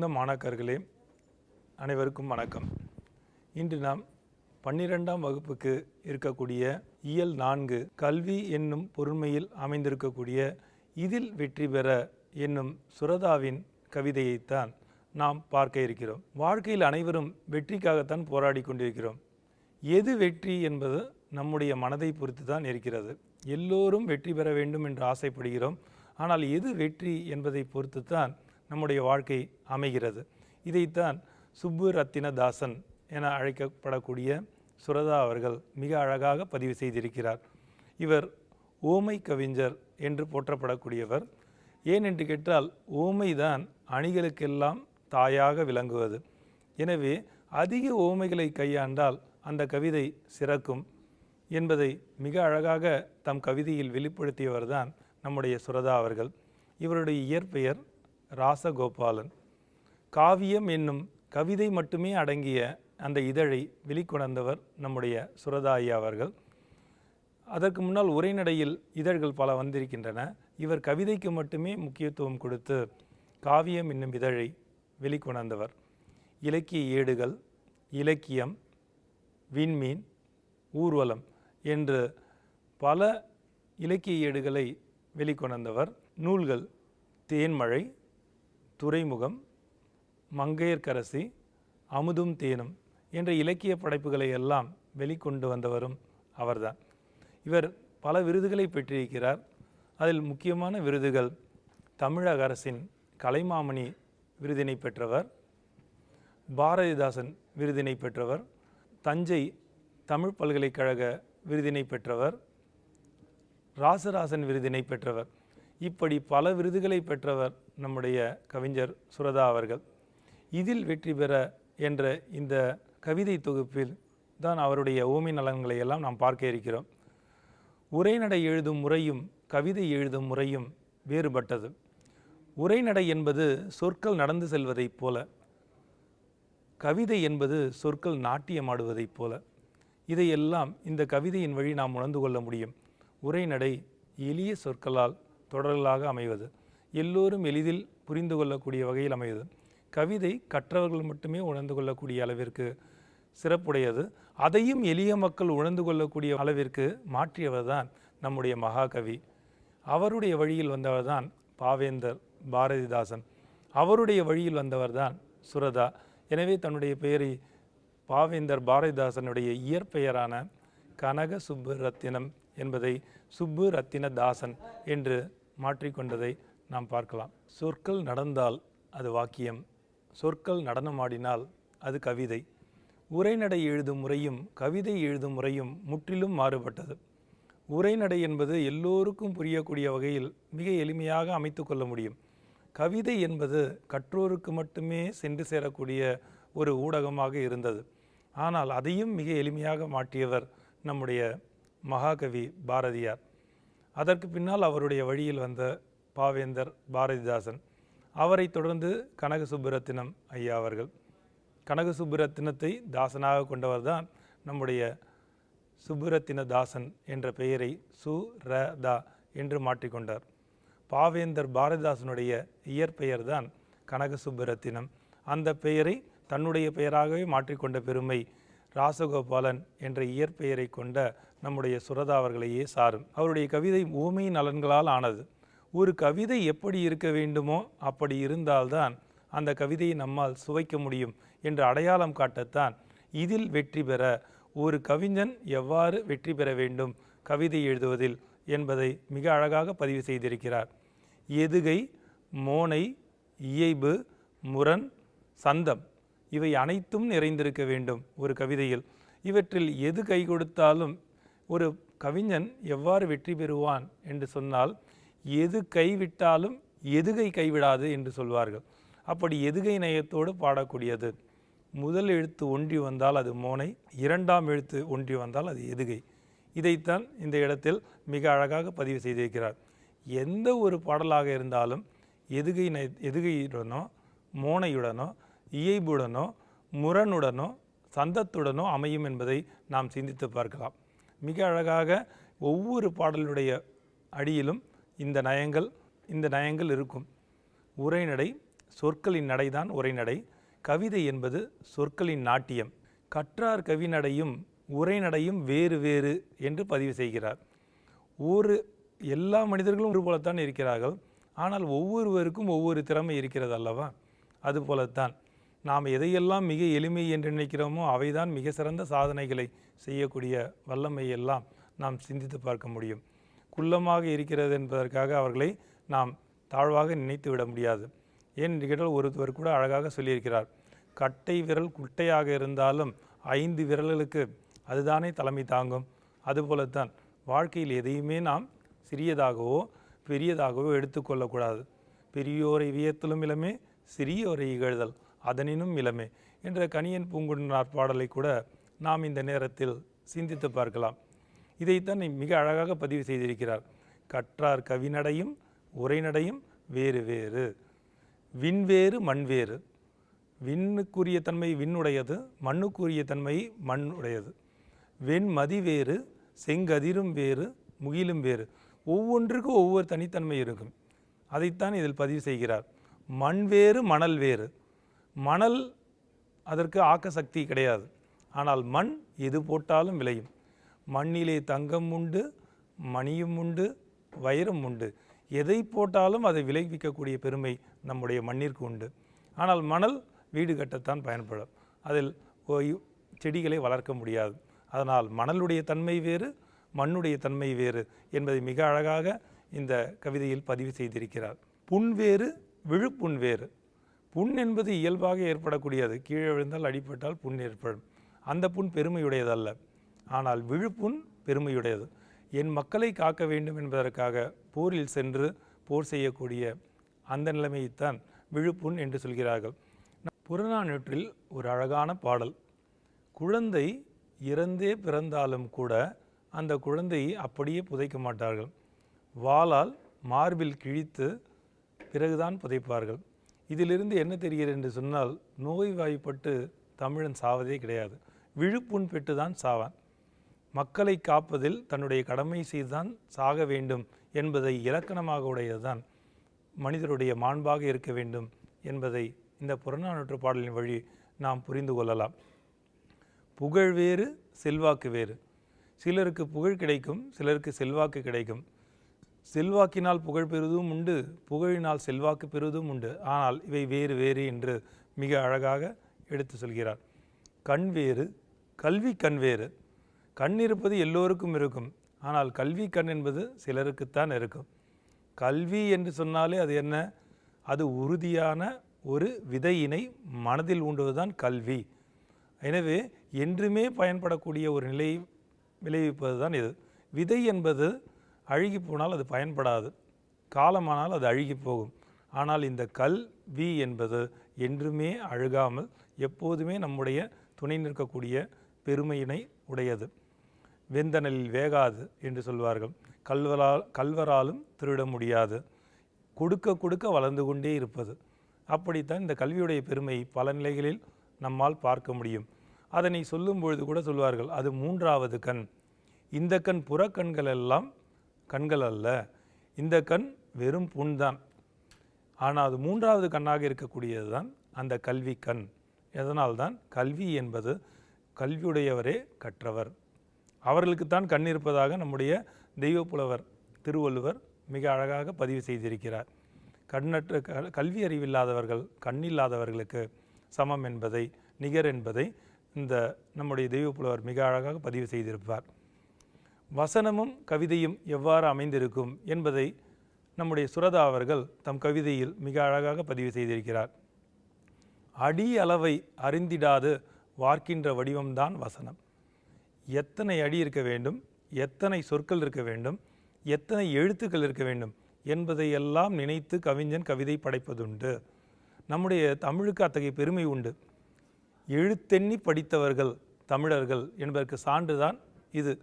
அறிவார்ந்த மாணாக்கர்களே. அனைவருக்கும் வணக்கம். இன்று நாம் பன்னிரெண்டாம் வகுப்புக்கு இருக்கக்கூடிய இயல் நான்கு கல்வி என்னும் பொருண்மையில் அமைந்திருக்கக்கூடிய இதில் வெற்றி பெற என்னும் சுரதாவின் கவிதையைத்தான் நாம் பார்க்க இருக்கிறோம். வாழ்க்கையில் அனைவரும் வெற்றிக்காகத்தான் போராடி கொண்டிருக்கிறோம். எது வெற்றி என்பது நம்முடைய மனதை பொறுத்து தான் இருக்கிறது. எல்லோரும் வெற்றி பெற வேண்டும் என்று ஆசைப்படுகிறோம். ஆனால் எது வெற்றி என்பதை பொறுத்து தான் நம்முடைய வாழ்க்கை அமைகிறது. இதைத்தான் சுப்பு ரத்தினதாசன் என அழைக்கப்படக்கூடிய சுரதா அவர்கள் மிக அழகாக பதிவு செய்திருக்கிறார். இவர் ஓமை கவிஞர் என்று போற்றப்படக்கூடியவர். ஏன் என்று கேட்டால் ஓமைதான் அணிகளுக்கெல்லாம் தாயாக விளங்குவது. எனவே அதிக ஓமைகளை கையாண்டால் அந்த கவிதை சிறக்கும் என்பதை மிக அழகாக தம் கவிதையில் வெளிப்படுத்தியவர்தான் நம்முடைய சுரதா அவர்கள். இவருடைய இயற்பெயர் ராசகோபாலன். காவியம் என்னும் கவிதை மட்டுமே அடங்கிய அந்த இதழை வெளிக்கொணர்ந்தவர் நம்முடைய சுரதா ஐயா அவர்கள். அதற்கு முன்னால் உரைநடையில் இதழ்கள் பல வந்திருக்கின்றன. இவர் கவிதைக்கு மட்டுமே முக்கியத்துவம் கொடுத்து காவியம் என்னும் இதழை வெளிக்கொணர்ந்தவர். இலக்கிய ஏடுகள் இலக்கியம் விண்மீன் ஊர்வலம் என்று பல இலக்கிய ஏடுகளை வெளிக்கொணர்ந்தவர். நூல்கள் தேன்மழை துறைமுகம் மங்கையர்க்கரசி அமுதும் தேனும் என்ற இலக்கிய படைப்புகளை எல்லாம் வெளிக்கொண்டு வந்தவரும் அவர்தான். இவர் பல விருதுகளை பெற்றிருக்கிறார். அதில் முக்கியமான விருதுகள் தமிழக அரசின் கலைமாமணி விருதினை பெற்றவர் பாரதிதாசன் விருதினை பெற்றவர் தஞ்சை தமிழ் பல்கலைக்கழக விருதினை பெற்றவர் ராசராசன் விருதினை பெற்றவர். இப்படி பல விருதுகளை பெற்றவர் நம்முடைய கவிஞர் சுரதா அவர்கள். இதில் வெற்றி பெற என்ற இந்த கவிதை தொகுப்பில் தான் அவருடைய ஓமை நலன்களை எல்லாம் நாம் பார்க்க இருக்கிறோம். உரைநடை எழுதும் முறையும் கவிதை எழுதும் முறையும் வேறுபட்டது. உரைநடை என்பது சொற்கள் நடந்து செல்வதைப் போல கவிதை என்பது சொற்கள் நாட்டியமாடுவதைப் போல. இதையெல்லாம் இந்த கவிதையின் வழி நாம் உணர்ந்து கொள்ள முடியும். உரைநடை எளிய சொற்களால் தொடர்களாக அமைவது. எல்லோரும் எளிதில் புரிந்து கொள்ளக்கூடிய வகையில் அமையுது. கவிதை கற்றவர்கள் மட்டுமே உணர்ந்து கொள்ளக்கூடிய அளவிற்கு சிறப்புடையது. அதையும் எளிய மக்கள் உணர்ந்து கொள்ளக்கூடிய அளவிற்கு மாற்றியவர் தான் நம்முடைய மகாகவி. அவருடைய வழியில் வந்தவர் தான் பாவேந்தர் பாரதிதாசன். அவருடைய வழியில் வந்தவர் தான் சுரதா. எனவே தன்னுடைய பெயரை பாவேந்தர் பாரதிதாசனுடைய இயற்பெயரான கனக சுப்பு ரத்தினம் என்பதை சுப்பு ரத்தினதாசன் என்று மாற்றிக்கொண்டதை நாம் பார்க்கலாம். சொற்கள் நடந்தால் அது வாக்கியம். சொற்கள் நடனமாடினால் அது கவிதை. உரைநடை எழுதும் முறையும் கவிதை எழுதும் முறையும் முற்றிலும் மாறுபட்டது. உரைநடை என்பது எல்லோருக்கும் புரியக்கூடிய வகையில் மிக எளிமையாக அமைத்து கொள்ள முடியும். கவிதை என்பது கற்றோருக்கு மட்டுமே சென்று சேரக்கூடிய ஒரு ஊடகமாக இருந்தது. ஆனால் அதையும் மிக எளிமையாக மாற்றியவர் நம்முடைய மகாகவி பாரதியார். அதற்கு பின்னால் அவருடைய வழியில் வந்த பாவேந்தர் பாரதிதாசன். அவரை தொடர்ந்து கனக சுப்புரத்தினம் ஐயா அவர்கள். கனக சுப்புரத்தினத்தை தாசனாக கொண்டவர்தான் நம்முடைய சுப்புரத்தின தாசன் என்ற பெயரை சு ர தா என்று மாற்றிக்கொண்டார் பாவேந்தர் பாரதிதாசனுடைய இயற்பெயர் தான் கனக சுப்புரத்தினம் அந்த பெயரை தன்னுடைய பெயராகவே மாற்றிக்கொண்ட பெருமை ராசகோபாலன் என்ற இயற்பெயரை கொண்ட நம்முடைய சுரதா அவர்களையே சாரும். அவருடைய கவிதை ஊமை நலன்களால் ஆனது. ஒரு கவிதை எப்படி இருக்க வேண்டுமோ அப்படி இருந்தால்தான் அந்த கவிதையை நம்மால் சுவைக்க முடியும் என்று அடையாளம் காட்டத்தான் இதில் வெற்றி பெற ஒரு கவிஞன் எவ்வாறு வெற்றி பெற வேண்டும் கவிதை எழுதுவதில் என்பதை மிக அழகாக பதிவு செய்திருக்கிறார். எதுகை மோனை இயைபு முரண் சந்தம் இவை அனைத்தும் நிறைந்திருக்க வேண்டும் ஒரு கவிதையில். இவற்றில் எது கை கொடுத்தாலும் ஒரு கவிஞன் எவ்வாறு வெற்றி பெறுவான் என்று சொன்னால் எது கைவிட்டாலும் எதுகை கைவிடாது என்று சொல்வார்கள். அப்படி எதுகை நயத்தோடு பாடக்கூடியது. முதல் எழுத்து ஒன்றி வந்தால் அது மோனை இரண்டாம் எழுத்து ஒன்றி வந்தால் அது எதுகை. இதைத்தான் இந்த இடத்தில் மிக அழகாக பதிவு செய்திருக்கிறார். எந்த ஒரு பாடலாக இருந்தாலும் எதுகை நய எதுகையுடனோ மோனையுடனோ இயைபுடனோ முரணுடனோ சந்தத்துடனோ அமையும் என்பதை நாம் சிந்தித்து பார்க்கலாம். மிக அழகாக ஒவ்வொரு பாடலுடைய அடியிலும் இந்த நயங்கள் இந்த நயங்கள் இருக்கும். உரைநடை சொற்களின் நடைதான் உரைநடை. கவிதை என்பது சொற்களின் நாட்டியம். கற்றார் கவிநடையும் உரைநடையும் வேறு வேறு என்று பதிவு செய்கிறார். ஒரு எல்லா மனிதர்களும் ஒரு போலத்தான் இருக்கிறார்கள். ஆனால் ஒவ்வொருவருக்கும் ஒவ்வொரு திறமை இருக்கிறது அல்லவா? அதுபோலத்தான் நாம் எதையெல்லாம் மிக எளிமை என்று நினைக்கிறோமோ அவைதான் மிக சிறந்த சாதனைகளை செய்யக்கூடிய வல்லமையெல்லாம் நாம் சிந்தித்து பார்க்க முடியும். குள்ளமாக இருக்கிறது என்பதற்காக அவர்களை நாம் தாழ்வாக நினைத்து விட முடியாது. ஏன் என்று கேட்டால் ஒருவர் கூட அழகாக சொல்லியிருக்கிறார். கட்டை விரல் குட்டையாக இருந்தாலும் ஐந்து விரல்களுக்கு அதுதானே தலைமை தாங்கும். அதுபோலத்தான் வாழ்க்கையில் எதையுமே நாம் சிறியதாகவோ பெரியதாகவோ எடுத்துக்கொள்ளக்கூடாது பெரியோரை வியத்தலும் இளமே சிறியோரை இகழ்தல் அதனினும் இளமே என்ற கணியன் பூங்குன்றனார் பாடலை கூட நாம் இந்த நேரத்தில் சிந்தித்து பார்க்கலாம். இதைத்தான் மிக அழகாக பதிவு செய்திருக்கிறார். கற்றார் கவிநடையும் உரைநடையும் வேறு வேறு. விண்வேறு மண்வேறு விண்ணுக்குரிய தன்மை விண்ணுடையது மண்ணுக்குரிய தன்மை மண் உடையது வெண்மதி வேறு செங்கதிரும் வேறு முகிலும் வேறு. ஒவ்வொன்றுக்கும் ஒவ்வொரு தனித்தன்மை இருக்கும். அதைத்தான் இதில் பதிவு செய்கிறார். மண் வேறு மணல் வேறு. மணல் அதற்கு ஆக்க சக்தி கிடையாது. ஆனால் மண் எது போட்டாலும் விளையும். மண்ணிலே தங்கம் உண்டு மணியும் உண்டு வைரம் உண்டு. எதை போட்டாலும் அதை விளைவிக்கக்கூடிய பெருமை நம்முடைய மண்ணிற்கு உண்டு. ஆனால் மணல் வீடு கட்டத்தான் பயன்படும். அதில் செடிகளை வளர்க்க முடியாது. அதனால் மணலுடைய தன்மை வேறு மண்ணுடைய தன்மை வேறு என்பதை மிக அழகாக இந்த கவிதையில் பதிவு செய்திருக்கிறார். புண் வேறு விழுப்புண் வேறு. புண் என்பது இயல்பாக ஏற்படக்கூடியது. கீழே விழுந்தால் அடிபட்டால் புண் ஏற்படும். அந்த புண் பெருமையுடையதல்ல. ஆனால் விழுப்புண் பெருமையுடையது. என் மக்களை காக்க வேண்டும் என்பதற்காக போரில் சென்று போர் செய்யக்கூடிய அந்த நிலைமையைத்தான் விழுப்புண் என்று சொல்கிறார்கள். புறநானூற்றில் ஒரு அழகான பாடல். குழந்தை இறந்தே பிறந்தாலும் கூட அந்த குழந்தையை அப்படியே புதைக்க மாட்டார்கள். வாளால் மார்பில் கிழித்து பிறகுதான் புதைப்பார்கள். இதிலிருந்து என்ன தெரிகிறது என்று சொன்னால் நோய்வாய்ப்பட்டு தமிழன் சாவதே கிடையாது. விழுப்புண் பெற்று தான் சாவான். மக்களை காப்பதில் தன்னுடைய கடமை செய்துதான் சாக வேண்டும் என்பதை இலக்கணமாக உடையதுதான். மனிதருடைய மாண்பாக இருக்க வேண்டும் என்பதை இந்த புறநானூற்று பாடலின் வழி நாம் புரிந்து கொள்ளலாம். புகழ் வேறு செல்வாக்கு வேறு. சிலருக்கு புகழ் கிடைக்கும் சிலருக்கு செல்வாக்கு கிடைக்கும். செல்வாக்கினால் புகழ் பெறுவதும் உண்டு புகழினால் செல்வாக்கு பெறுவதும் உண்டு. ஆனால் இவை வேறு வேறு என்று மிக அழகாக எடுத்து சொல்கிறார். கண் வேறு கல்வி கண் வேறு. கண் இருப்பது எல்லோருக்கும் இருக்கும். ஆனால் கல்வி கண் என்பது சிலருக்குத்தான் இருக்கும். கல்வி என்று சொன்னாலே அது என்ன? அது உறுதியான ஒரு விதையினை மனதில் ஊண்டுவதுதான் கல்வி. எனவே என்றுமே பயன்படக்கூடிய ஒரு நிலை விளைவிப்பது தான் இது. விதை என்பது அழுகி போனால் அது பயன்படாது. காலமானால் அது அழுகி போகும். ஆனால் இந்த கல்வி என்பது என்றுமே அழுகாமல் எப்போதுமே நம்முடைய துணை நிற்கக்கூடிய பெருமையினை உடையது. வெந்தனலில் வேகாது என்று சொல்வார்கள். கல்வரால் கல்வராலும் திருட முடியாது. கொடுக்க கொடுக்க வளர்ந்து கொண்டே இருப்பது. அப்படித்தான் இந்த கல்வியுடைய பெருமை பல நிலைகளில் நம்மால் பார்க்க முடியும். அதனை சொல்லும் பொழுது கூட சொல்வார்கள் அது மூன்றாவது கண். இந்த கண் புறக்கண்கள் எல்லாம் கண்கள் அல்ல. இந்த கண் வெறும் புண்தான் ஆனால் அது மூன்றாவது கண்ணாக இருக்கக்கூடியது தான் அந்த கல்வி கண். எதனால்தான் கல்வி என்பது கல்வியுடையவரே கற்றவர். அவர்களுக்குத்தான் கண் இருப்பதாக நம்முடைய தெய்வப்புலவர் திருவள்ளுவர் மிக அழகாக பதிவு செய்திருக்கிறார். கண்ணற்ற க- கல்வி அறிவில்லாதவர்கள் கண்ணில்லாதவர்களுக்கு சமம் என்பதை நிகர் என்பதை இந்த நம்முடைய தெய்வப்புலவர் மிக அழகாக பதிவு செய்திருப்பார். வசனமும் கவிதையும் எவ்வாறு அமைந்திருக்கும் என்பதை நம்முடைய சுரதா அவர்கள் தம் கவிதையில் மிக அழகாக பதிவு செய்திருக்கிறார். அடி அளவை அறிந்திடாது வார்க்கின்ற வடிவம்தான் வசனம். எத்தனை அடி இருக்க வேண்டும்? எத்தனை சொற்கள் இருக்க வேண்டும்? எத்தனை எழுத்துக்கள் இருக்க வேண்டும்? என்பதை எல்லாம் நினைத்து கவிஞன் கவிதை படைப்பதுண்டு. நம்முடைய தமிழுக்கு அத்தகைய பெருமை உண்டு. எழுத்தெண்ணி படித்தவர்கள் தமிழர்கள் என்பதற்கு சான்றுதான் இது.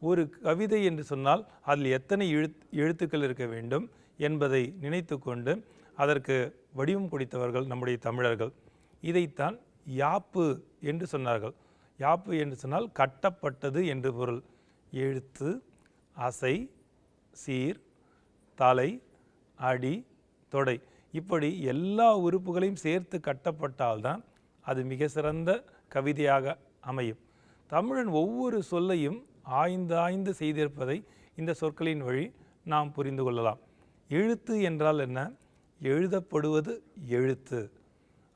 ஒரு கவிதை என்று சொன்னால் அதில் எத்தனை எழுத் எழுத்துக்கள் இருக்க வேண்டும் என்பதை நினைத்து கொண்டு அதற்கு வடிவம் கொடுத்தவர்கள் நம்முடைய தமிழர்கள். இதைத்தான் யாப்பு என்று சொன்னார்கள். யாப்பு என்று சொன்னால் கட்டப்பட்டது என்று பொருள். எழுத்து அசை சீர் தலை அடி தொடை. இப்படி எல்லா உறுப்புகளையும் சேர்த்து கட்டப்பட்டால்தான் அது மிக சிறந்த கவிதையாக அமையும். தமிழன் ஒவ்வொரு சொல்லையும் ஆய்ந்து ஆய்ந்து செய்திருப்பதை இந்த சொற்களின் வழி நாம் புரிந்து கொள்ளலாம். எழுத்து என்றால் என்ன? எழுதப்படுவது எழுத்து.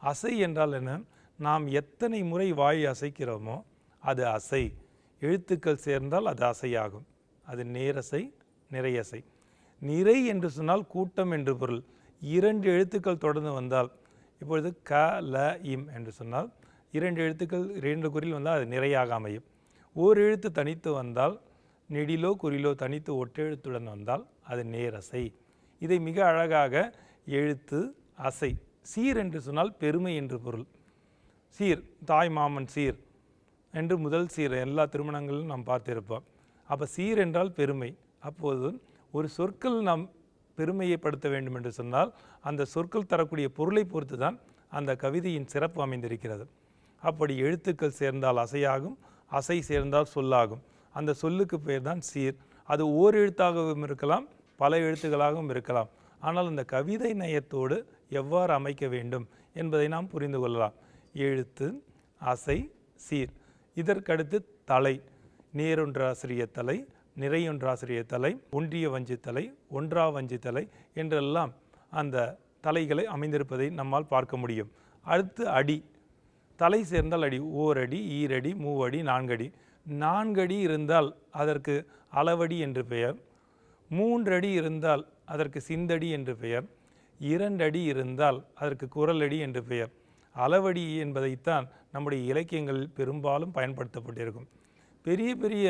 அசை என்றால் என்ன? நாம் எத்தனை முறை வாய் அசைக்கிறோமோ அது அசை. எழுத்துக்கள் சேர்ந்தால் அது அசையாகும். அது நேரசை நிறையசை. நிறை என்று சொன்னால் கூட்டம் என்று பொருள். இரண்டு எழுத்துக்கள் தொடர்ந்து வந்தால் இப்பொழுது க ல இம் என்று சொன்னால் இரண்டு எழுத்துக்கள் இரண்டு குறில் வந்தால் அது நிறையாக அமையும். ஓர் எழுத்து தனித்து வந்தால் நெடிலோ குறிலோ தனித்து ஒற்றெழுத்துடன் வந்தால் அது நேரசை. இதை மிக அழகாக எழுத்து அசை சீர் என்று சொன்னால் பெருமை என்று பொருள். சீர் தாய் மாமன் சீர் என்று முதல் சீர் எல்லா திருமணங்களிலும் நாம் பார்த்திருப்போம். அப்போ சீர் என்றால் பெருமை. அப்போது ஒரு சொற்கள் நாம் பெருமையைப்படுத்த வேண்டும் என்று சொன்னால் அந்த சொற்கள் தரக்கூடிய பொருளை பொறுத்து தான் அந்த கவிதையின் சிறப்பு அமைந்திருக்கிறது. அப்படி எழுத்துக்கள் சேர்ந்தால் அசையாகும் அசை சேர்ந்தால் சொல்லாகும். அந்த சொல்லுக்கு பெயர் தான் சீர். அது ஓர் எழுத்தாகவும் இருக்கலாம் பல எழுத்துக்களாகவும் இருக்கலாம். ஆனால் அந்த கவிதை நயத்தோடு எவ்வாறு அமைக்க வேண்டும் என்பதை நாம் புரிந்து கொள்ளலாம். எழுத்து அசை சீர். இதற்கடுத்து தலை நேரொன்றாசிரிய தலை நிறையொன்றாசிரிய தலை ஒன்றிய வஞ்சி தலை ஒன்றா வஞ்சி தலை என்றெல்லாம் அந்த தலைகளை அமைந்திருப்பதை நம்மால் பார்க்க முடியும். அடுத்து அடி. தலை சேர்ந்தால் அடி ஓரடி ஈரடி மூவடி நான்கடி. நான்கடி இருந்தால் அதற்கு அளவடி என்று பெயர். மூன்றடி இருந்தால் அதற்கு சிந்தடி என்று பெயர். இரண்டடி இருந்தால் அதற்கு குரலடி என்று பெயர். அளவடி என்பதைத்தான் நம்முடைய இலக்கியங்களில் பெரும்பாலும் பயன்படுத்தப்பட்டிருக்கும். பெரிய பெரிய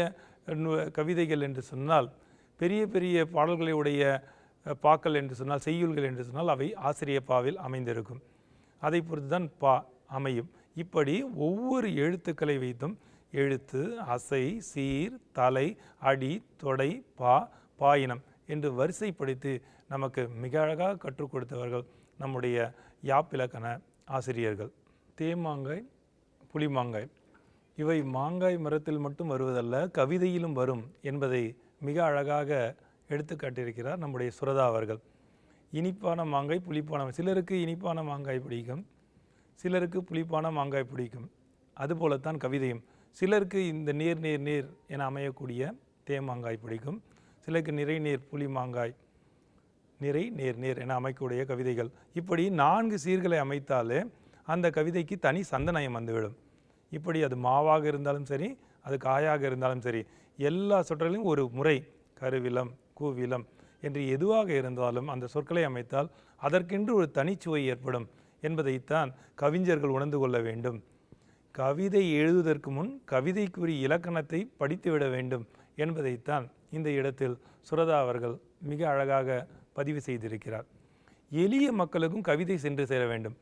கவிதைகள் என்று சொன்னால் பெரிய பெரிய பாடல்களையுடைய பாக்கள் என்று சொன்னால் செய்யுள்கள் என்று சொன்னால் அவை ஆசிரியப்பாவில் அமைந்திருக்கும். அதை பொறுத்து தான் பா அமையும். இப்படி ஒவ்வொரு எழுத்துக்களை வைத்தும் எழுத்து அசை சீர் தலை அடி தொடை பா பாயினம் என்று வரிசைப்படுத்தி நமக்கு மிக அழகாக கற்றுக் கொடுத்தவர்கள் நம்முடைய யாப்பிலக்கண ஆசிரியர்கள். தேமாங்காய் புளிமாங்காய். இவை மாங்காய் மரத்தில் மட்டும் வருவதல்ல கவிதையிலும் வரும் என்பதை மிக அழகாக எடுத்துக்காட்டியிருக்கிறார் நம்முடைய சுரதா அவர்கள். இனிப்பான மாங்காய் புளிப்பான சிலருக்கு இனிப்பான மாங்காய் பிடிக்கும் சிலருக்கு புளிப்பான மாங்காய் பிடிக்கும். அதுபோலத்தான் கவிதையும். சிலருக்கு இந்த நீர் நீர் நீர் என அமையக்கூடிய தேமாங்காய் பிடிக்கும் சிலருக்கு நிறை நீர் புளி மாங்காய் நிறை நேர் நேர் என அமைக்கக்கூடிய கவிதைகள். இப்படி நான்கு சீர்களை அமைத்தாலே அந்த கவிதைக்கு தனி சந்தனயம் வந்துவிடும். இப்படி அது மாவாக இருந்தாலும் சரி அது காயாக இருந்தாலும் சரி எல்லா சொற்களிலும் ஒரு முறை கருவிலம் கூவிலம் என்று எதுவாக இருந்தாலும் அந்த சொற்களை அமைத்தால் அதற்கென்று ஒரு தனிச்சுவை ஏற்படும் என்பதைத்தான் கவிஞர்கள் உணர்ந்து கொள்ள வேண்டும். கவிதை எழுதுவதற்கு முன் கவிதைக்குரிய இலக்கணத்தை படித்துவிட வேண்டும் என்பதைத்தான் இந்த இடத்தில் சுரதா அவர்கள் மிக அழகாக பதிவு செய்திருக்கிறார். எளிய மக்களுக்கும் கவிதை சென்று சேர வேண்டும்.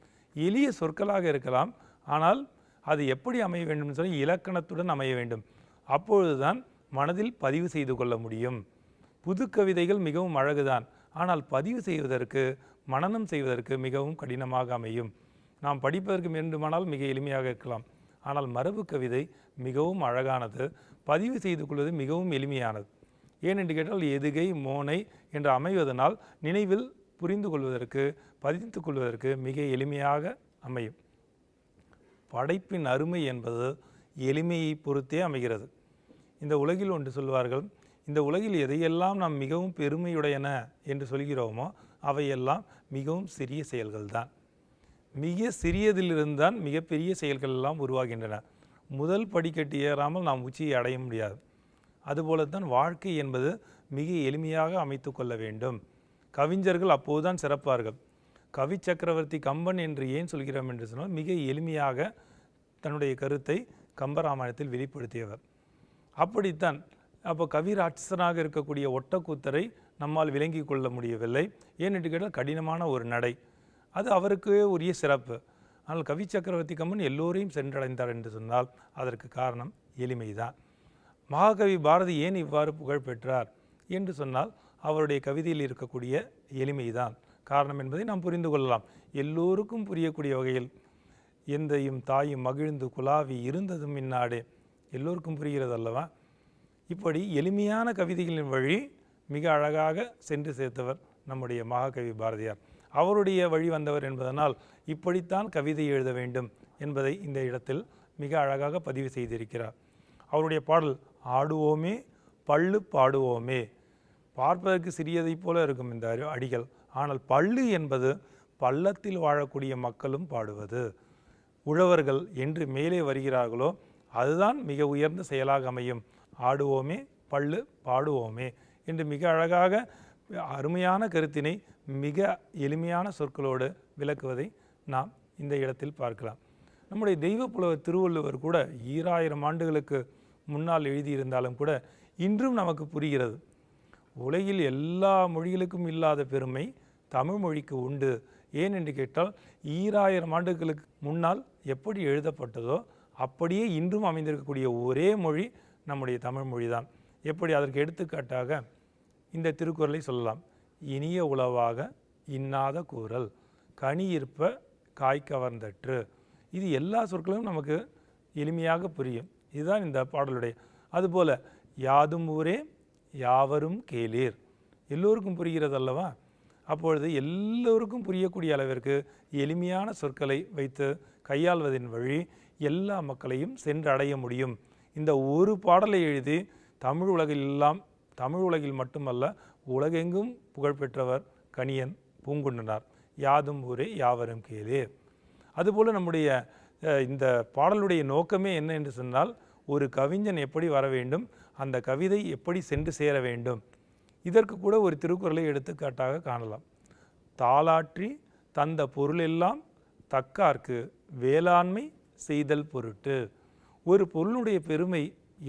எளிய சொற்களாக இருக்கலாம். ஆனால் அது எப்படி அமைய வேண்டும் சொல்லி இலக்கணத்துடன் அமைய வேண்டும். அப்பொழுதுதான் மனதில் பதிவு செய்து கொள்ள முடியும். புது கவிதைகள் மிகவும் அழகுதான். ஆனால் பதிவு செய்வதற்கு மனனம் செய்வதற்கு மிகவும் கடினமாக அமையும். நாம் படிப்பதற்கு வேண்டுமானால் மிக எளிமையாக இருக்கலாம். ஆனால் மரபு கவிதை மிகவும் அழகானது. பதிவு செய்து கொள்வது மிகவும் எளிமையானது. ஏனென்று கேட்டால் எதுகை மோனை என்று அமைவதனால் நினைவில் புரிந்து கொள்வதற்கு பதித்து கொள்வதற்கு மிக எளிமையாக அமையும். படைப்பின் அருமை என்பது எளிமையை பொறுத்தே அமைகிறது. இந்த உலகில் ஒன்று சொல்வார்கள் இந்த உலகில் எதையெல்லாம் நாம் மிகவும் பெருமையுடையன என்று சொல்கிறோமோ அவையெல்லாம் மிகவும் சிறிய செயல்கள்தான். மிக சிறியதிலிருந்தான் மிகப்பெரிய செயல்கள் எல்லாம் உருவாகின்றன. முதல் படிக்கட்டு ஏறாமல் நாம் உச்சியை அடைய முடியாது. அதுபோலத்தான் வாழ்க்கை என்பது மிக எளிமையாக அமைத்து கொள்ள வேண்டும். கவிஞர்கள் அப்போதுதான் சிறப்பார்கள். கவி சக்கரவர்த்தி கம்பன் என்று ஏன் சொல்கிறோம் என்று சொன்னால் மிக எளிமையாக தன்னுடைய கருத்தை கம்பராமாயணத்தில் வெளிப்படுத்தியவர். அப்படித்தான் அப்போ கவிராட்சசனாக இருக்கக்கூடிய ஒட்டக்கூத்தரை நம்மால் விளங்கி கொள்ள முடியவில்லை. ஏன்னு கேட்டால் கடினமான ஒரு நடை. அது அவருக்கே உரிய சிறப்பு. ஆனால் கவி சக்கரவர்த்தி கம்பன் எல்லோரையும் சென்றடைந்தார் என்று சொன்னால் அதற்கு காரணம் எளிமைதான். மகாகவி பாரதி ஏன் இவ்வாறு புகழ் பெற்றார் என்று சொன்னால் அவருடைய கவிதையில் இருக்கக்கூடிய எளிமைதான். காரணம் என்பதை நாம் புரிந்து கொள்ளலாம். எல்லோருக்கும் புரியக்கூடிய வகையில் எந்தையும் தாயும் மகிழ்ந்து குலாவி இருந்ததும் இந்நாடே. எல்லோருக்கும் புரிகிறது அல்லவா? இப்படி எளிமையான கவிதைகளின் வழி மிக அழகாக சென்று சேர்த்தவர் நம்முடைய மகாகவி பாரதியார். அவருடைய வழி வந்தவர் என்பதனால் இப்படித்தான் கவிதை எழுத வேண்டும் என்பதை இந்த இடத்தில் மிக அழகாக பதிவு செய்திருக்கிறார். அவருடைய பாடல் ஆடுவோமே பள்ளு பாடுவோமே. பார்ப்பதற்கு சிறியதைப் போல இருக்கும் இந்த அடிகள். ஆனால் பள்ளு என்பது பள்ளத்தில் வாழக்கூடிய மக்களும் பாடுவது. உழவர்கள் என்று மேலே வருகிறார்களோ அதுதான் மிக உயர்ந்த செயலாக அமையும். ஆடுவோமே பள்ளு பாடுவோமே என்று மிக அழகாக அருமையான கருத்தினை மிக எளிமையான சொற்களோடு விளக்குவதை நாம் இந்த இடத்தில் பார்க்கலாம். நம்முடைய தெய்வ புலவர் திருவள்ளுவர் கூட ஈராயிரம் ஆண்டுகளுக்கு முன்னால் எழுதியிருந்தாலும் கூட இன்றும் நமக்கு புரிகிறது. உலகில் எல்லா மொழிகளுக்கும் இல்லாத பெருமை தமிழ் மொழிக்கு உண்டு. ஏன் என்று கேட்டால் ஈராயிரம் ஆண்டுகளுக்கு முன்னால் எப்படி எழுதப்பட்டதோ அப்படியே இன்றும் அமைந்திருக்கக்கூடிய ஒரே மொழி நம்முடைய தமிழ் மொழிதான். எப்படி அதற்கு எடுத்துக்காட்டாக இந்த திருக்குறளை சொல்லலாம். இனிய உளவாக இன்னாத கூறல் கனி இருப்ப காய் கவர்ந்தற்று இது எல்லா சொற்களும் நமக்கு எளிமையாக புரியும். இதுதான் இந்த பாடலுடைய. அதுபோல் யாதும் ஊரே யாவரும் கேளீர். எல்லோருக்கும் புரிகிறது அல்லவா? அப்பொழுது எல்லோருக்கும் புரியக்கூடிய அளவிற்கு எளிமையான சொற்களை வைத்து கையாள்வதின் வழி எல்லா மக்களையும் சென்றடைய முடியும். இந்த ஒரு பாடலை எழுதி தமிழ் உலகில் எல்லாம் தமிழ் உலகில் மட்டுமல்ல உலகெங்கும் புகழ்பெற்றவர் கணியன் பூங்குண்டனார் யாதும் ஊரே யாவரும் கேளீர். அதுபோல் நம்முடைய இந்த பாடலுடைய நோக்கமே என்ன என்று சொன்னால் ஒரு கவிஞன் எப்படி வர வேண்டும் அந்த கவிதை எப்படி சென்று சேர வேண்டும். இதற்கு கூட ஒரு திருக்குறளை எடுத்துக்காட்டாக காணலாம். தாளாற்றி தந்த பொருளெல்லாம் தக்கார்க்கு வேளாண்மை செய்தல் பொருட்டு. ஒரு பொருளுடைய பெருமை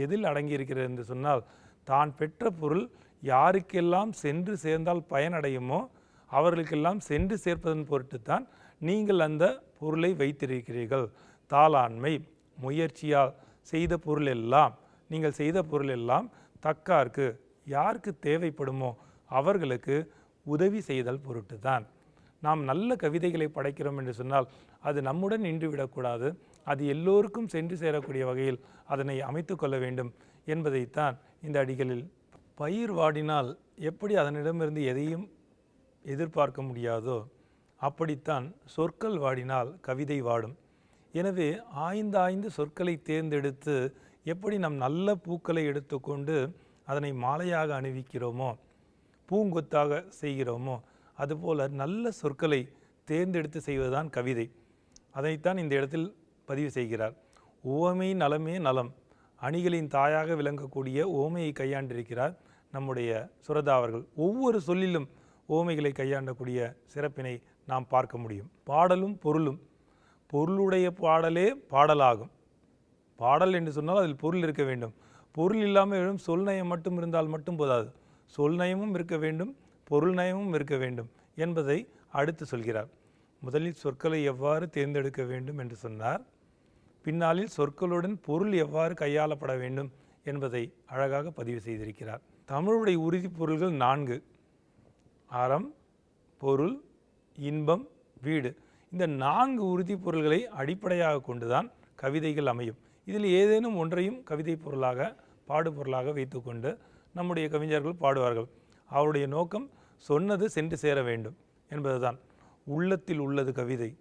எதில் அடங்கியிருக்கிறது என்று சொன்னால் தான் பெற்ற பொருள் யாருக்கெல்லாம் சென்று சேர்ந்தால் பயனடையுமோ அவர்களுக்கெல்லாம் சென்று சேர்ப்பதன் பொருட்டு தான் நீங்கள் அந்த பொருளை வைத்திருக்கிறீர்கள். தாளாண்மை முயற்சியால் செய்த பொருள் எல்லாம் நீங்கள் செய்த பொருள் எல்லாம் தக்கார்க்கு யாருக்கு தேவைப்படுமோ அவர்களுக்கு உதவி செய்தல் பொருட்டு தான் நாம் நல்ல கவிதைகளை படைக்கிறோம் என்று சொன்னால் அது நம்முடன் நின்று விடக்கூடாது அது எல்லோருக்கும் சென்று சேரக்கூடிய வகையில் அதனை அமைத்து கொள்ள வேண்டும் என்பதைத்தான் இந்த அடிகளில் பயிர் வாடினால் எப்படி அதனிடமிருந்து எதையும் எதிர்பார்க்க முடியாதோ அப்படித்தான் சொற்கள் வாடினால் கவிதை வாடும். எனவே ஆய்ந்து ஆய்ந்து சொற்களை தேர்ந்தெடுத்து எப்படி நம் நல்ல பூக்களை எடுத்துக்கொண்டு அதனை மாலையாக அணிவிக்கிறோமோ பூங்கொத்தாக செய்கிறோமோ அதுபோல நல்ல சொற்களை தேர்ந்தெடுத்து செய்வதுதான் கவிதை. அதைத்தான் இந்த இடத்தில் பதிவு செய்கிறார். உவமை நலமே நலம். அணிகளின் தாயாக விளங்கக்கூடிய ஓமையை கையாண்டிருக்கிறார் நம்முடைய சுரதா அவர்கள். ஒவ்வொரு சொல்லிலும் ஓமைகளை கையாண்டக்கூடிய சிறப்பினை நாம் பார்க்க முடியும். பாடலும் பொருளும். பொருளுடைய பாடலே பாடலாகும். பாடல் என்று சொன்னால் அதில் பொருள் இருக்க வேண்டும். பொருள் இல்லாமல் எழும் சொல் நயம் மட்டும் இருந்தால் மட்டும் போதாது. சொல் நயமும் இருக்க வேண்டும் பொருள் நயமும் இருக்க வேண்டும் என்பதை அடுத்து சொல்கிறார். முதலில் சொற்களை எவ்வாறு தேர்ந்தெடுக்க வேண்டும் என்று சொன்னார். பின்னாளில் சொற்களுடன் பொருள் எவ்வாறு கையாளப்பட வேண்டும் என்பதை அழகாக பதிவு செய்திருக்கிறார். தமிழுடைய உறுதிப் பொருள்கள் நான்கு. அறம் பொருள் இன்பம் வீடு. இந்த நான்கு உறுதி பொருள்களை அடிப்படையாக கொண்டுதான் கவிதைகள் அமையும். இதில் ஏதேனும் ஒன்றையும் கவிதை பொருளாக பாடுபொருளாக வைத்துக்கொண்டு நம்முடைய கவிஞர்கள் பாடுவார்கள். அவருடைய நோக்கம் சொன்னது சென்று சேர வேண்டும் என்பதுதான். உள்ளத்தில் உள்ளது கவிதை.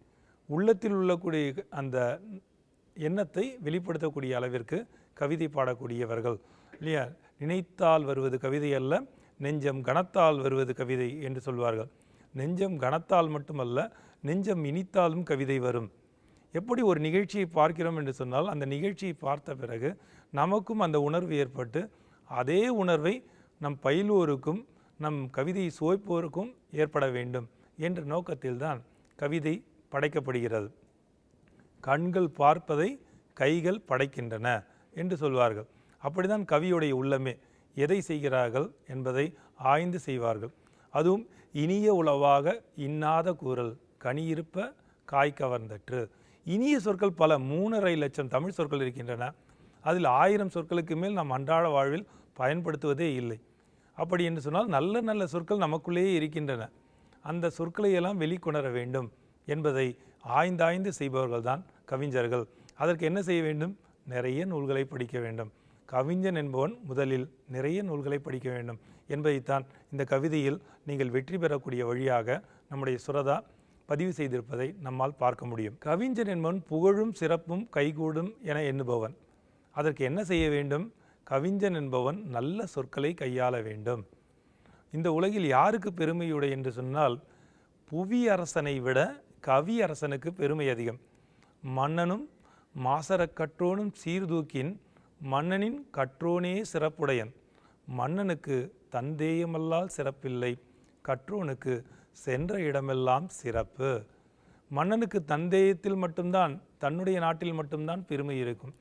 உள்ளத்தில் உள்ளக்கூடிய அந்த எண்ணத்தை வெளிப்படுத்தக்கூடிய அளவிற்கு கவிதை பாடக்கூடியவர்கள். இல்லையா? நினைத்தால் வருவது கவிதை அல்ல நெஞ்சம் கனத்தால் வருவது கவிதை என்று சொல்வார்கள். நெஞ்சம் கனத்தால் மட்டுமல்ல நெஞ்சம் இனித்தாலும் கவிதை வரும். எப்படி ஒரு நிகழ்ச்சியை பார்க்கிறோம் என்று சொன்னால் அந்த நிகழ்ச்சியை பார்த்த பிறகு நமக்கும் அந்த உணர்வு ஏற்பட்டு அதே உணர்வை நம் பயிலுவோருக்கும் நம் கவிதையை சுவைப்போருக்கும் ஏற்பட வேண்டும் என்ற நோக்கத்தில்தான் கவிதை படைக்கப்படுகிறது. கண்கள் பார்ப்பதை கைகள் படைக்கின்றன என்று சொல்வார்கள். அப்படிதான் கவியுடைய உள்ளமே எதை செய்கிறார்கள் என்பதை ஆய்ந்து செய்வார்கள். அதுவும் இனிய உளவாக இன்னாத கூறல் கனியிருப்ப காய் கவர்ந்தற்று. இனிய சொற்கள் பல மூணரை லட்சம் தமிழ் சொற்கள் இருக்கின்றன. அதில் ஆயிரம் சொற்களுக்கு மேல் நாம் அன்றாட வாழ்வில் பயன்படுத்துவதே இல்லை. அப்படி என்று சொன்னால் நல்ல நல்ல சொற்கள் நமக்குள்ளேயே இருக்கின்றன. அந்த சொற்களை எல்லாம் வெளிக்கொணர வேண்டும் என்பதை ஆய்ந்தாய்ந்து செய்பவர்கள் தான் கவிஞர்கள். அதற்கு என்ன செய்ய வேண்டும்? நிறைய நூல்களை படிக்க வேண்டும். கவிஞன் என்பவன் முதலில் நிறைய நூல்களை படிக்க வேண்டும். என்பதைத்தான் இந்த கவிதையில் நீங்கள் வெற்றி பெறக்கூடிய வழியாக நம்முடைய சுரதா பதிவு செய்திருப்பதை நம்மால் பார்க்க முடியும். கவிஞன் என்பவன் புகழும் சிறப்பும் கைகூடும் என எண்ணுபவன். அதற்கு என்ன செய்ய வேண்டும்? கவிஞன் என்பவன் நல்ல சொற்களை கையாள வேண்டும். இந்த உலகில் யாருக்கு பெருமையுடை என்று சொன்னால் புவி அரசனை விட கவி அரசனுக்கு பெருமை அதிகம். மன்னனும் மாசரக் கற்றோனும் சீர்தூக்கின் மன்னனின் கற்றோனே சிறப்புடையன். மன்னனுக்கு தந்தேயமல்லால் சிறப்பில்லை கற்றோனுக்கு சென்ற இடமெல்லாம் சிறப்பு. மன்னனுக்கு தந்தேயத்தில் மட்டும்தான் தன்னுடைய நாட்டில் மட்டும்தான் பெருமை இருக்கும்.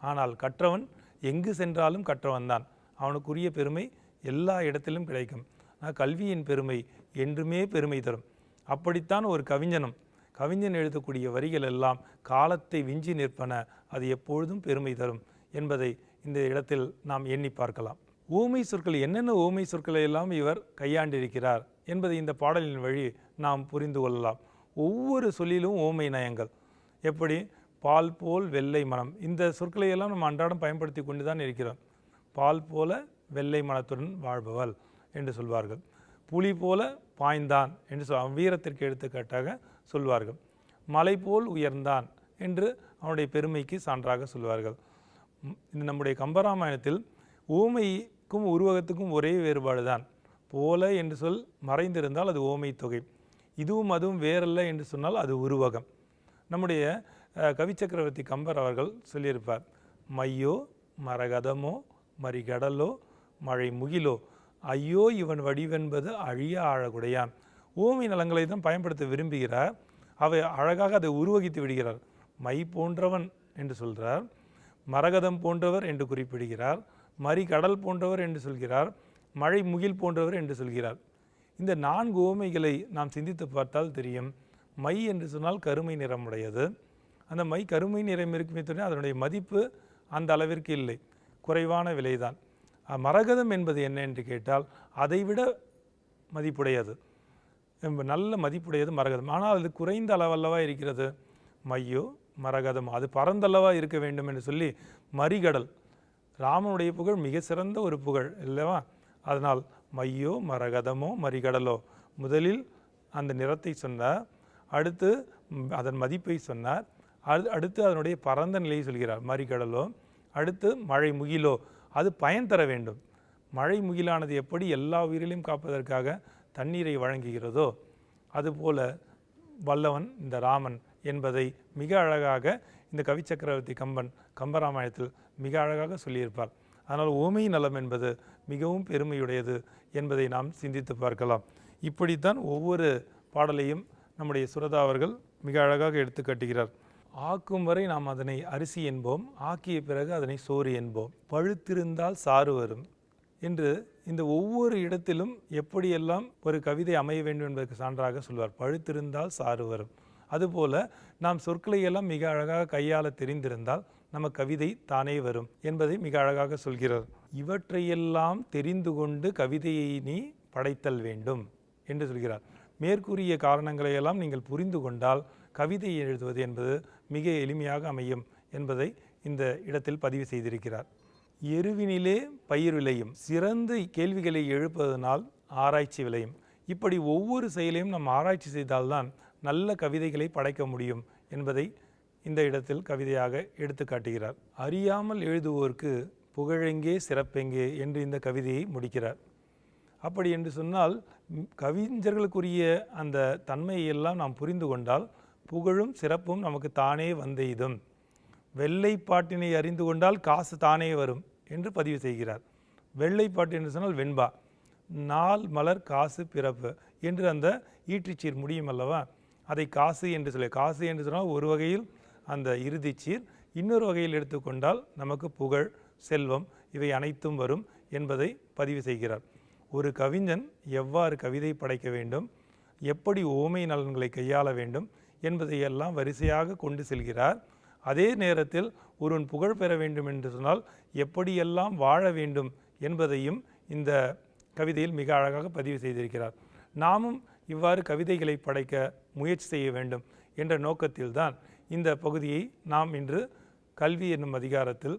ஆனால் கற்றவன் எங்கு சென்றாலும் கற்றவன்தான். அவனுக்குரிய பெருமை எல்லா இடத்திலும் கிடைக்கும். ஆனால் கல்வியின் பெருமை என்றுமே பெருமை தரும். அப்படித்தான் ஒரு கவிஞனும் கவிஞன் எழுதக்கூடிய வரிகள் எல்லாம் காலத்தை விஞ்சி நிற்பன. அது எப்பொழுதும் பெருமை தரும் என்பதை இந்த இடத்தில் நாம் எண்ணி பார்க்கலாம். ஊமை சொற்கள் என்னென்ன ஊமை சொற்களை எல்லாம் இவர் கையாண்டிருக்கிறார் என்பதை இந்த பாடலின் வழி நாம் புரிந்து கொள்ளலாம். ஒவ்வொரு சொல்லிலும் ஊமை நயங்கள். எப்படி? பால் போல் வெள்ளை மனம். இந்த சொற்களை எல்லாம் நம்ம அன்றாடம் பயன்படுத்தி கொண்டு தான் இருக்கிறோம். பால் போல வெள்ளை மனத்துடன் வாழ்பவள் என்று சொல்வார்கள். புலி போல பாய்ந்தான் என்று சொல் வீரத்திற்கு எடுத்துக்காட்டாக சொல்வார்கள். மலை போல் உயர்ந்தான் என்று அவனுடைய பெருமைக்கு சான்றாக சொல்வார்கள். இந்த நம்முடைய கம்பராமாயணத்தில் ஊமை ஊமைக்கும் உருவகத்துக்கும் ஒரே வேறுபாடு தான் போல என்று சொல் மறைந்திருந்தால் அது ஓமை தொகை. இதுவும் அதுவும் வேறல்ல என்று சொன்னால் அது உருவகம். நம்முடைய கவிச்சக்கரவர்த்தி கம்பர் அவர்கள் சொல்லியிருப்பார் மையோ மரகதமோ மறிகடலோ மழை முகிலோ ஐயோ இவன் வடிவென்பது அழிய ஆழகுடையான். ஓமை நலங்களை தான் பயன்படுத்த விரும்புகிறார். அவை அழகாக அதை உருவகித்து விடுகிறார். மை போன்றவன் என்று சொல்கிறார் மரகதம் போன்றவர் என்று குறிப்பிடுகிறார். மறிகடல் போன்றவர் என்று சொல்கிறார் மழை முகில் போன்றவர் என்று சொல்கிறார். இந்த நான்கு ஓமைகளை நாம் சிந்தித்து பார்த்தால் தெரியும். மை என்று சொன்னால் கருமை நிறமுடையது. அந்த மை கருமை நிறம் இருக்குமே தவிர அதனுடைய மதிப்பு அந்த அளவிற்கு இல்லை. குறைவான விலைதான். மரகதம் என்பது என்ன என்று கேட்டால் அதைவிட மதிப்புடையது. ரொம்ப நல்ல மதிப்புடையது மரகதம். ஆனால் அது குறைந்த அளவல்லவா இருக்கிறது? மையோ மரகதம். அது பரந்தளவாக இருக்க வேண்டும் என்று சொல்லி மறிகடல் ராமனுடைய புகழ் மிக சிறந்த ஒரு புகழ் இல்லவா? அதனால் மையோ மரகதமோ மறிகடலோ. முதலில் அந்த நிறத்தை சொன்னார். அடுத்து அதன் மதிப்பை சொன்னார். அது அடுத்து அதனுடைய பரந்த நிலையை சொல்கிறார். மறிகடலோ. அடுத்து மழை முகிலோ. அது பயன் தர வேண்டும். மழை முகிலானது எப்படி எல்லா உயிரிலையும் காப்பதற்காக தண்ணீரை வழங்குகிறதோ அதுபோல வல்லவன் இந்த ராமன் என்பதை மிக அழகாக இந்த கவி சக்கரவர்த்தி கம்பன் கம்பராமாயணத்தில் மிக அழகாக சொல்லியிருப்பார். அதனால் ஓமை நலம் என்பது மிகவும் பெருமையுடையது என்பதை நாம் சிந்தித்து பார்க்கலாம். இப்படித்தான் ஒவ்வொரு பாடலையும் நம்முடைய சுரதா அவர்கள் மிக அழகாக எடுத்து காட்டுகிறார். ஆக்கும் வரை நாம் அதனை அரிசி என்போம் ஆக்கிய பிறகு அதனை சோறு என்போம். பழுத்திருந்தால் சாறு வரும் என்று இந்த ஒவ்வொரு இடத்திலும் எப்படியெல்லாம் ஒரு கவிதை அமைய வேண்டும் என்பதற்கு சான்றாக சொல்வார். பழுத்திருந்தால் சாறு வரும். அதுபோல நாம் சொற்களை எல்லாம் மிக அழகாக கையாள தெரிந்திருந்தால் நம்ம கவிதை தானே வரும் என்பதை மிக அழகாக சொல்கிறார். இவற்றையெல்லாம் தெரிந்து கொண்டு கவிதையை நீ படைத்தல் வேண்டும் என்று சொல்கிறார். மேற்கூறிய காரணங்களை எல்லாம் நீங்கள் புரிந்து கொண்டால் கவிதை எழுதுவது என்பது மிக எளிமையாக அமையும் என்பதை இந்த இடத்தில் பதிவு செய்திருக்கிறார். எருவினிலே பயிர் விளையும். சிறந்த கேள்விகளை எழுப்பதனால் ஆராய்ச்சி விளையும். இப்படி ஒவ்வொரு செயலையும் நாம் ஆராய்ச்சி செய்தால்தான் நல்ல கவிதைகளை படைக்க முடியும் என்பதை இந்த இடத்தில் கவிதையாக எடுத்து காட்டுகிறார். அறியாமல் எழுதுவோர்க்கு புகழெங்கே சிறப்பெங்கே என்று இந்த கவிதையை முடிக்கிறார். அப்படி என்று சொன்னால் கவிஞர்களுக்குரிய அந்த தன்மையை எல்லாம் நாம் புரிந்து கொண்டால் புகழும் சிறப்பும் நமக்கு தானே வந்தெய்தும். வெள்ளைப்பாட்டினை அறிந்து கொண்டால் காசு தானே வரும் என்று பதிவு செய்கிறார். வெள்ளைப்பாட்டு என்று சொன்னால் வெண்பா நாள் மலர் காசு பிறப்பு என்று அந்த ஈற்றுச்சீர் முடியும் அல்லவா? அதை காசு என்று சொல்லி காசு என்று சொன்னால் ஒரு வகையில் அந்த இறுதிச்சீர் இன்னொரு வகையில் எடுத்துக்கொண்டால் நமக்கு புகழ் செல்வம் இவை அனைத்தும் வரும் என்பதை பதிவு செய்கிறார். ஒரு கவிஞன் எவ்வாறு கவிதை படைக்க வேண்டும் எப்படி ஓமை நலன்களை கையாள வேண்டும் என்பதையெல்லாம் வரிசையாக கொண்டு செல்கிறார். அதே நேரத்தில் ஒருவன் புகழ் பெற வேண்டும் என்று சொன்னால் எப்படியெல்லாம் வாழ வேண்டும் என்பதையும் இந்த கவிதையில் மிக அழகாக பதிவு செய்திருக்கிறார். நாமும் இவ்வாறு கவிதைகளை படைக்க முயற்சி செய்ய வேண்டும் என்ற நோக்கத்தில்தான் இந்த பகுதியை நாம் இன்று கல்வி என்னும் அதிகாரத்தில்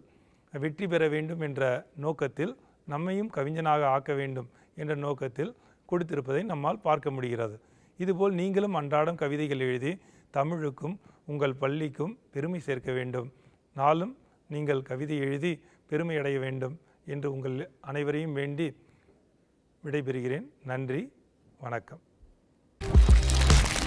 வெற்றி பெற வேண்டும் என்ற நோக்கத்தில் நம்மையும் கவிஞனாக ஆக்க வேண்டும் என்ற நோக்கத்தில் கொடுத்திருப்பதை நம்மால் பார்க்க முடிகிறது. இதுபோல் நீங்களும் அன்றாடம் கவிதைகள் எழுதி தமிழுக்கும் உங்கள் பள்ளிக்கும் பெருமை சேர்க்க வேண்டும். நாளும் நீங்கள் கவிதை எழுதி பெருமை அடைய வேண்டும் என்று உங்கள் அனைவரையும் வேண்டி விடைபெறுகிறேன். நன்றி வணக்கம்.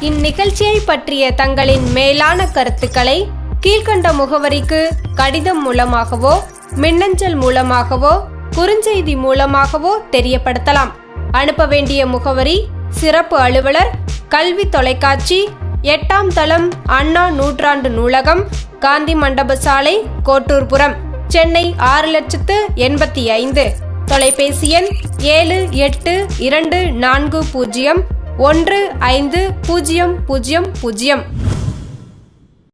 இந்நிகழ்ச்சியை பற்றிய தங்களின் மேலான கருத்துக்களை கீழ்க்கண்ட முகவரிக்கு கடிதம் மூலமாகவோ மின்னஞ்சல் மூலமாகவோ குறுஞ்செய்தி மூலமாகவோ தெரியப்படுத்தலாம். அனுப்ப வேண்டிய முகவரி சிறப்பு அலுவலர் கல்வி தொலைக்காட்சி எட்டாம் தளம் அண்ணா நூற்றாண்டு நூலகம் காந்தி மண்டப சாலை கோட்டூர்புரம் சென்னை ஆறு லட்சத்து எண்பத்தி ஐந்து. தொலைபேசி எண் ஏழு எட்டு இரண்டு நான்கு பூஜ்ஜியம் ஒன்று ஐந்து பூஜ்ஜியம் பூஜ்ஜியம் பூஜ்ஜியம்